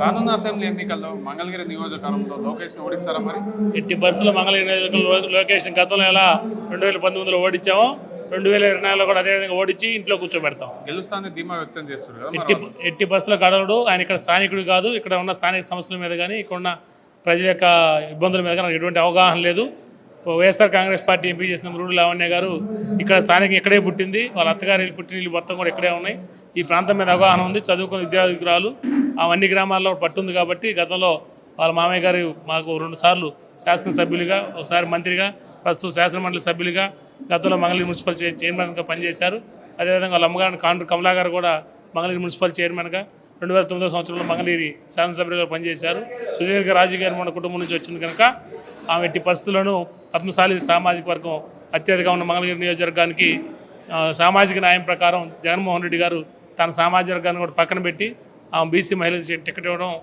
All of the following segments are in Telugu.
రానున్న అసెంబ్లీ ఎన్నికల్లో మంగళగిరి నియోజకవర్గంలో లోకేష్ ఓడిస్తారా మరి? ఎట్టి పరిస్థితుల్లో మంగళగిరి నియోజకవర్గంలో లొకేషన్ గతంలో ఎలా రెండు వేల పంతొమ్మిదిలో ఓడించామో రెండు వేల ఇరవై నాలుగులో కూడా అదేవిధంగా ఓడించి ఇంట్లో కూర్చోబెడతాం. గెలుస్తానని ధీమా వ్యక్తం మరి ఎట్టి ఎట్టి పరిస్థితుల్లో గడవడు ఆయన ఇక్కడ స్థానికుడు కాదు ఇక్కడ ఉన్న స్థానిక సమస్యల మీద కానీ ఇక్కడ ఉన్న ప్రజల యొక్క ఇబ్బందుల మీద కానీ ఎటువంటి అవగాహన లేదు. వైఎస్ఆర్ కాంగ్రెస్ పార్టీ ఎంపీ చేసిన మురుడు లావణ్య గారు ఇక్కడ స్థానికంగా ఇక్కడే పుట్టింది. వాళ్ళ అత్తగారి పుట్టిన ఇల్లు మొత్తం కూడా ఇక్కడే ఉన్నాయి. ఈ ప్రాంతం మీద అవగాహన ఉంది. చదువుకున్న విద్యార్థురాలు అవన్నీ గ్రామాల్లో పట్టుంది కాబట్టి గతంలో వాళ్ళ మామయ్య గారు మాకు రెండు సార్లు శాసనసభ్యులుగా ఒకసారి మంత్రిగా ప్రస్తుతం శాసనమండలి సభ్యులుగా గతంలో మంగళగిరి మున్సిపల్ చైర్మన్గా పనిచేశారు. అదేవిధంగా వాళ్ళ అమ్మగారు కాండ్రు కమలా గారు కూడా మంగళగిరి మున్సిపల్ చైర్మన్గా రెండు వేల తొమ్మిదో సంవత్సరంలో మంగళగిరి శాసనసభ్యులుగా పనిచేశారు. సుదీర్ఘ రాజకీయ గారు మన కుటుంబం నుంచి వచ్చింది కనుక ఆమె ఎట్టి పరిస్థితుల్లోనూ పద్మశాలి సామాజిక వర్గం అత్యధికంగా ఉన్న మంగళగిరి నియోజకవర్గానికి సామాజిక న్యాయం ప్రకారం జగన్మోహన్ రెడ్డి గారు తన సామాజిక వర్గాన్ని కూడా పక్కన పెట్టి ఆమె బీసీ మహిళలకు టికెట్ ఇవ్వడం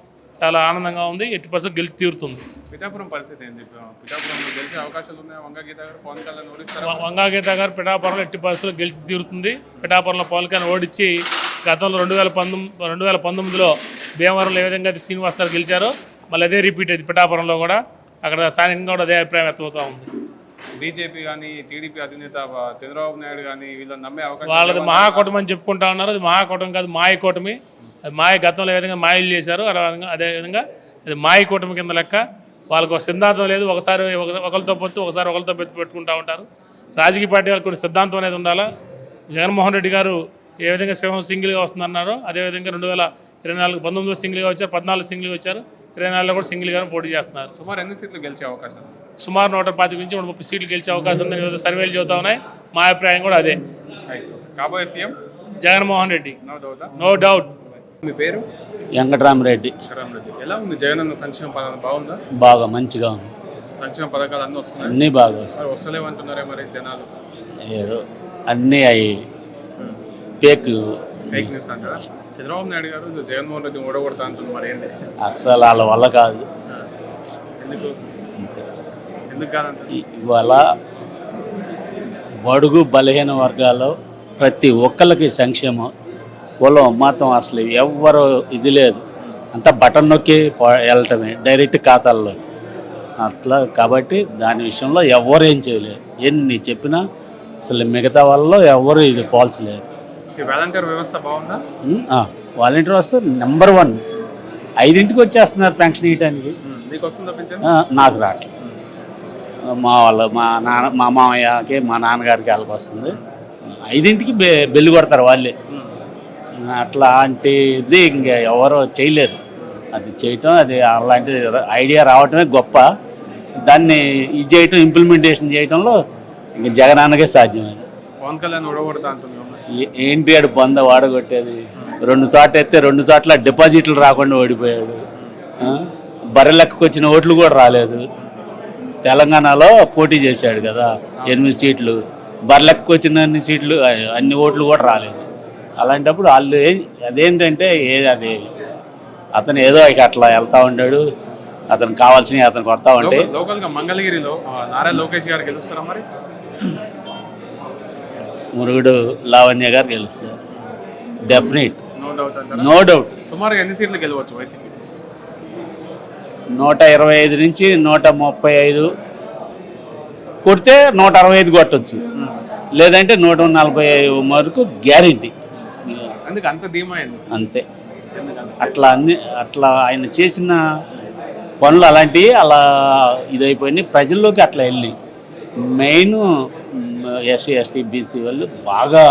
చాలా ఆనందంగా ఉంది. ఎట్టి పరిస్థితులు గెలిచి తీరుతుంది. పిఠాపురం పరిస్థితి ఏంది పిఠాపురంలో గెలిచే అవకాశాలు ఉన్నాయి? వంగ గీత గారు పవన్ కళ్యాణ్ ఓడిస్తారా? వ- వంగాగీత గారు పిఠాపురంలో ఎట్టి పరిస్థితుల్లో గెలిచి తీరుతుంది. పిఠాపురంలో పవన్ కళ్యాణ్ ఓడించి గతంలో రెండు వేల పంతొమ్మిది రెండు వేల పంతొమ్మిదిలో భీమవరంలో ఏ విధంగా అయితే శ్రీనివాస్ గారు గెలిచారో మళ్ళీ అదే రిపీట్ అయింది పిఠాపురంలో కూడా అక్కడ స్థానికంగా కూడా అదే అభిప్రాయం వ్యక్తమవుతూ ఉంది. బీజేపీ కానీ టీడీపీ అధినేత చంద్రబాబు నాయుడు కానీ వీళ్ళని నమ్మే అవకాశం వాళ్ళది మహాకూటమి అని చెప్పుకుంటా ఉన్నారు. అది మహాకూటమి కాదు మాయ కూటమి అది మాయ గతంలో ఏ విధంగా మాయలు చేశారు అదే విధంగా అది మాయ కూటమి కింద లెక్క వాళ్ళకు ఒక సిద్ధాంతం లేదు. ఒకసారి ఒక- ఒకరితో పొత్తు ఒకసారి ఒకరితో పొత్తు పెట్టుకుంటూ ఉంటారు. రాజకీయ పార్టీ వాళ్ళకి కొన్ని సిద్ధాంతం అనేది ఉండాలా? జగన్మోహన్ రెడ్డి గారు ఏ విధంగా సింహం సింగిల్గా వస్తుందన్నారో అదేవిధంగా రెండు వేల ఇరవై నాలుగు పంతొమ్మిదిలో సింగిల్గా వచ్చారు పద్నాలుగు సింగిల్గా వచ్చారు ఇరవై నాలుగులో కూడా సింగిల్గానే పోటీ చేస్తున్నారు. సుమారు ఎన్ని సీట్లు గెలిచే అవకాశం? సుమారు నూట పాతిక నుంచి నూట ముప్పై సీట్లు గెలిచే అవకాశం ఉందని వివిధ సర్వేలు చెబుతా ఉన్నాయి. మా అభిప్రాయం కూడా అదే. కాబోయే CM? Jaganmohan Reddy. No doubt no doubt మీ పేరు? వెంకటరామరెడ్డి. ఎలా ఉంది? జగన్ అన్న సంక్షేమ పథకం బాగుందా? బాగా మంచిగా ఉంది. సంక్షేమ పథకాలు అన్నీ వస్తున్నాయి? అన్నీ బాగా వస్తాయి వస్తలేమంటున్నారే మరి జనాలు? ఏదో అన్నీ అవి ఫేక్ న్యూస్ అంటారా? చంద్రబాబు నాయుడు గారు జగన్మోహన్ రెడ్డి ఓడగొడతా అంటున్నారు మరి ఏంటి? అస్సలు వాళ్ళ వల్ల కాదు. ఎందుకు? ఎందుకు కాదంటారు? ఇవాళ బడుగు బలహీన వర్గాల్లో ప్రతి ఒక్కరికి సంక్షేమం కులం మతం అసలు ఎవ్వరు ఇది లేదు. అంతా బటన్ నొక్కి వెళ్ళటమే డైరెక్ట్ ఖాతాల్లో అట్లా కాబట్టి దాని విషయంలో ఎవరు ఏం చేయలేరు ఎన్ని చెప్పినా అసలు మిగతా వాళ్ళలో ఎవరు ఇది పోల్చలేరు ఈ వాలంటీర్ వ్యవస్థ బాగుందా? వాలంటీర్ వస్తే నెంబర్ వన్ ఐదింటికి వచ్చేస్తున్నారు పెన్షన్ ఇవ్వడానికి నాకు రావట్లేదు మా వాళ్ళ మా నాన్న మా మామయ్యకి మా నాన్నగారికి వాళ్ళకి వస్తుంది. ఐదింటికి బె బెల్లు కొడతారు వాళ్ళే. అట్లాంటిది ఇంక ఎవరు చేయలేరు. అది చేయటం అది అలాంటి ఐడియా రావటమే గొప్ప. దాన్ని ఇది చేయటం ఇంప్లిమెంటేషన్ చేయటంలో ఇంక జగనాన్నకే సాధ్యమైంది పవన్ కళ్యాణ్ ఏంటి ఆడు బొంద వాడగొట్టేది? రెండు చోట్ల ఎత్తే రెండు చోట్ల డిపాజిట్లు రాకుండా ఓడిపోయాడు? బర్రెలెక్కకు వచ్చిన ఓట్లు కూడా రాలేదు. తెలంగాణలో పోటీ చేశాడు కదా ఎనిమిది సీట్లు. బర్రెలెక్కకు వచ్చిన అన్ని సీట్లు అన్ని ఓట్లు కూడా రాలేదు. అలాంటప్పుడు వాళ్ళు అదేంటంటే ఏ అది అతను ఏదో ఇక అట్లా వెళ్తా ఉన్నాడు అతను కావాల్సినవి అతనికి వస్తా ఉంటే. లోకల్గా మంగళగిరిలో ఆ, నారా లోకేష్ గారు గెలుస్తారా మరి? మురుగుడు లావణ్య గారు గెలుస్తారు. డెఫినెట్ నో డౌట్ సుమారుగా ఎన్ని సీట్లు గెలవచ్చు వైసీపీ? నూట ఇరవై ఐదు నుంచి నూట ముప్పై ఐదు కొడితే నూట అరవై ఐదు కొట్టచ్చు. లేదంటే నూట నలభై ఐదు వరకు గ్యారంటీ అంత అట్లా అన్ని అట్లా ఆయన చేసిన పనులు అలాంటివి అలా ఇదైపోయినాయి. ప్రజల్లోకి అట్లా వెళ్ళి మెయిన్ ఎస్సీ ఎస్టీ బీసీ వాళ్ళు బాగా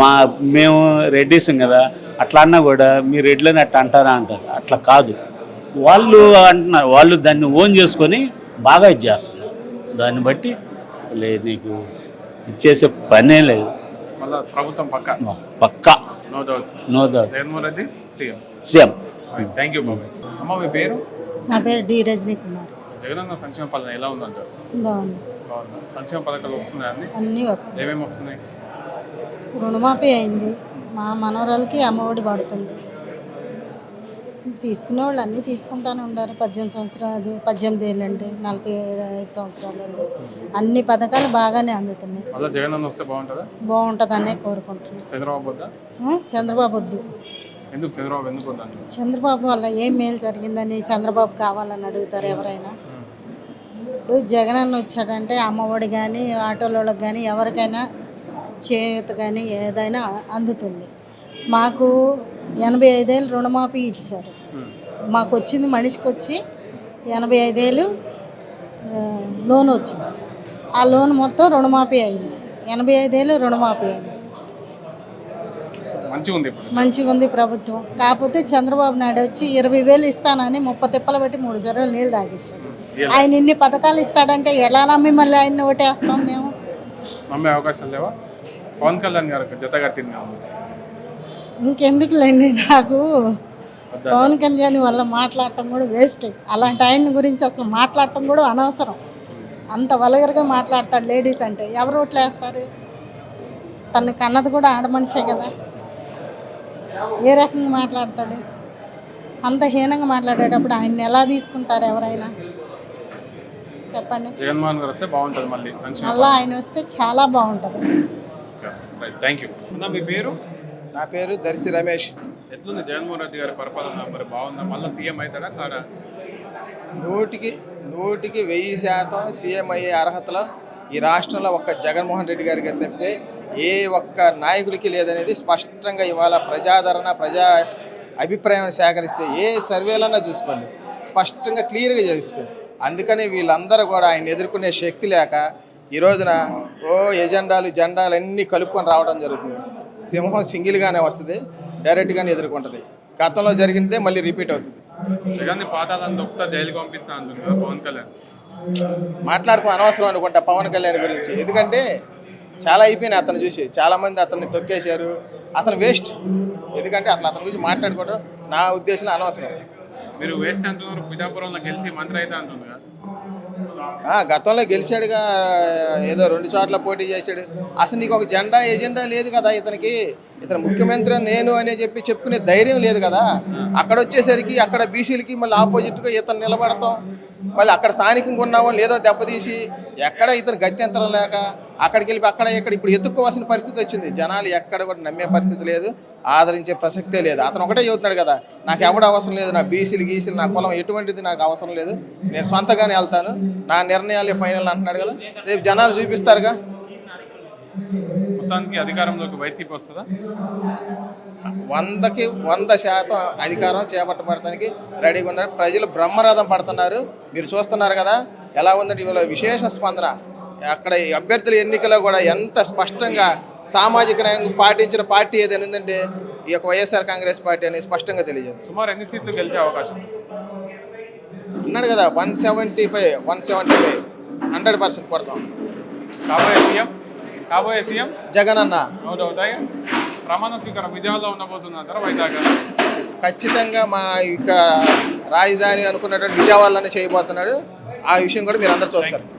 మా మేము రెడ్డిసం కదా అట్లా అన్నా కూడా మీరు రెడ్లని అట్లా అంటారా అంటారు. అట్లా కాదు. వాళ్ళు అంటున్నారు వాళ్ళు దాన్ని ఓన్ చేసుకొని బాగా ఇది చేస్తున్నారు. దాన్ని బట్టి అసలు నీకు ఇది చేసే పనే లేదు. మళ్ళా ప్రభుత్వం పక్క? పక్కా. No doubt no Jaganmohan Reddy CM. Same thank you బాబాయ్ అమ్మ మీ పేరు? నా పేరు డి రజనీ కుమార్ జగనన్న సంక్షేమ పాలన ఎలా ఉందంటారు? బాగుందా. సంక్షేమ పథకాలు వస్తున్నాయి అన్ని వస్తాయి ఏమేమి వస్తున్నాయి? రుణమాఫీ అయింది. మా మనవరాలకి అమ్మఒడి పడుతుంది. తీసుకునే వాళ్ళు అన్నీ తీసుకుంటానే ఉండారు. పద్దెనిమిది సంవత్సరాలు పద్దెనిమిది ఏళ్ళు అంటే నలభై ఐదు సంవత్సరాలు. అన్ని పథకాలు బాగానే అందుతున్నాయి. మళ్ళీ జగనన్న వస్తే బాగుంటుందా? బాగుంటుందనే కోరుకుంటున్నాను. చంద్రబాబు చంద్రబాబు వద్దు. ఎందుకు? చంద్రబాబు ఎందుకు వద్దండి చంద్రబాబు వల్ల ఏం మేలు జరిగిందని చంద్రబాబు కావాలని అడుగుతారు ఎవరైనా. ఇప్పుడు జగన్ అన్న వచ్చాడంటే అమ్మఒడి కానీ ఆటోలోళ్ళకి కానీ ఎవరికైనా చేయూత కానీ ఏదైనా అందుతుంది. మాకు ఎనభై ఐదేళ్ళు రుణమాఫీ ఇచ్చారు. మాకు వచ్చింది మనిషికి వచ్చి ఎనభై ఐదేళ్ళు లోన్ వచ్చింది ఆ లోన్ మొత్తం రుణమాఫీ అయింది. ఎనభై ఐదేళ్ళు రుణమాఫీ అయింది. మంచిగా ఉంది మంచిగా ఉంది ప్రభుత్వం. కాకపోతే చంద్రబాబు నాయుడు వచ్చి ఇరవై వేలు ఇస్తానని ముప్పై తిప్పలు పెట్టి మూడు సర్వలు నీళ్ళు తాగించాడు. ఆయన ఇన్ని పథకాలు ఇస్తాడంటే ఎలా నమ్మి మళ్ళీ ఆయన్ని ఓటేస్తాం మేము? నమ్మే అవకాశం లేవా? పవన్ కళ్యాణ్ గారు జత. ఇంకెందుకులేండి నాకు? పవన్ కళ్యాణ్ వల్ల మాట్లాడటం కూడా వేస్ట్. అలాంటి ఆయన గురించి అసలు మాట్లాడటం కూడా అనవసరం. అంత వలగరగా మాట్లాడతాడు లేడీస్ అంటే. ఎవరు ఓట్లు వేస్తారు? తను కన్నది కూడా ఆడ మనిషే కదా. ఏ రకంగా మాట్లాడతాడు? అంత హీనంగా మాట్లాడేటప్పుడు ఆయన్ని ఎలా తీసుకుంటారు ఎవరైనా? చెప్పండి. జగన్మోహన్ గారు వస్తే బాగుంటుంది మళ్ళీ మళ్ళీ ఆయన వస్తే చాలా బాగుంటుంది. థ్యాంక్ యూ మీ పేరు? నా పేరు దర్శి రమేష్. ఎట్లుంది జగన్మోహన్ రెడ్డి గారి పరిపాలన? మరి బాగుందా? మళ్ళీ సీఎం అవుతాడా కాడా? నూటికి నూటికి వెయ్యి శాతం సీఎం అయ్యే అర్హతలో ఈ రాష్ట్రంలో ఒక్క జగన్మోహన్ రెడ్డి గారికి తప్పితే ఏ ఒక్క నాయకుడికి లేదనేది స్పష్టంగా ఇవాళ ప్రజాదరణ ప్రజా అభిప్రాయం సేకరిస్తే ఏ సర్వేలన్నా చూసుకోండి. స్పష్టంగా క్లియర్గా తెలిసిపోయింది అందుకని వీళ్ళందరూ కూడా ఆయన ఎదుర్కొనే శక్తి లేక ఈ రోజున ఓ ఎజెండాలు జెండాలు అన్నీ కలుపుకొని రావడం జరుగుతుంది. సింహం సింగిల్గానే వస్తుంది డైరెక్ట్గానే ఎదుర్కొంటుంది. గతంలో జరిగిందే మళ్ళీ రిపీట్ అవుతుంది. జగన్ పాతాలను దొక్కుతా జైలుకి పంపిస్తా అంటుంది కదా పవన్ కళ్యాణ్. మాట్లాడుతూ అనవసరం అనుకుంటా పవన్ కళ్యాణ్ గురించి. ఎందుకంటే చాలా అయిపోయినాయి అతను చూసి. చాలా మంది అతన్ని తొక్కేశారు. అతను వేస్ట్ ఎందుకంటే అసలు అతని గురించి మాట్లాడుకోవడం నా ఉద్దేశంలో అనవసరం. మీరు వేస్ట్ అంటున్నారు పిఠాపురంలో గెలిచి మంత్రి అయితే ఆ, గతంలో గెలిచాడుగా. ఏదో రెండు చోట్ల పోటీ చేశాడు. అసలు నీకు ఒక జెండా ఎజెండా లేదు కదా ఇతనికి. ఇతను ముఖ్యమంత్రి నేను అనే చెప్పి చెప్పుకునే ధైర్యం లేదు కదా. అక్కడ వచ్చేసరికి అక్కడ బీసీలకి మళ్ళీ ఆపోజిట్గా ఇతను నిలబడతాం. మళ్ళీ అక్కడ స్థానికంగా ఉన్నామో లేదో దెబ్బతీసి ఎక్కడ ఇతను గత్యంతరం లేక అక్కడికి వెళ్ళి అక్కడ ఇక్కడ ఇప్పుడు ఎత్తుక్కోవాల్సిన పరిస్థితి వచ్చింది. జనాలు ఎక్కడ కూడా నమ్మే పరిస్థితి లేదు ఆదరించే ప్రసక్తే లేదు. అతను ఒకటే చెబుతున్నాడు కదా నాకు ఎవడు అవసరం లేదు నా బీసీలు గీసీలు నా కులం ఎటువంటిది నాకు అవసరం లేదు. నేను సొంతగానే వెళ్తాను. నా నిర్ణయాలే ఫైనల్ అంటున్నాడు కదా రేపు జనాలు చూపిస్తారుగా. మొత్తానికి అధికారంలోకి వైసీపీ వస్తుందా? వందకి వంద శాతం అధికారం చేపట్టబడటానికి రెడీగా ఉన్నారు. ప్రజలు బ్రహ్మరథం పడుతున్నారు. మీరు చూస్తున్నారు కదా ఎలా ఉందంటే ఇవాళ విశేష స్పందన. అక్కడ ఈ అభ్యర్థుల ఎన్నికలో కూడా ఎంత స్పష్టంగా సామాజిక న్యాయం పాటించిన పార్టీ ఏదైనా ఉందంటే ఈ యొక్క వైఎస్ఆర్ కాంగ్రెస్ పార్టీ అని స్పష్టంగా తెలియజేస్తుంది. సుమారు ఎన్ని సీట్లు గెలిచే అవకాశం? అన్నాడు కదా one seventy five one seventy five. Hundred percent కొడతాం. కాబోయే సీఎం? కాబోయే సీఎం? జగన్ అన్న. ప్రమాణ స్వీకారం విజయవాడలో ఉండబోతుందంటారా వైజాగ్ ఖచ్చితంగా మా ఇక రాజధాని అనుకున్నటువంటి విజయవాడలోనే చేయబోతున్నాడు. ఆ విషయం కూడా మీరు అందరు చూస్తారు.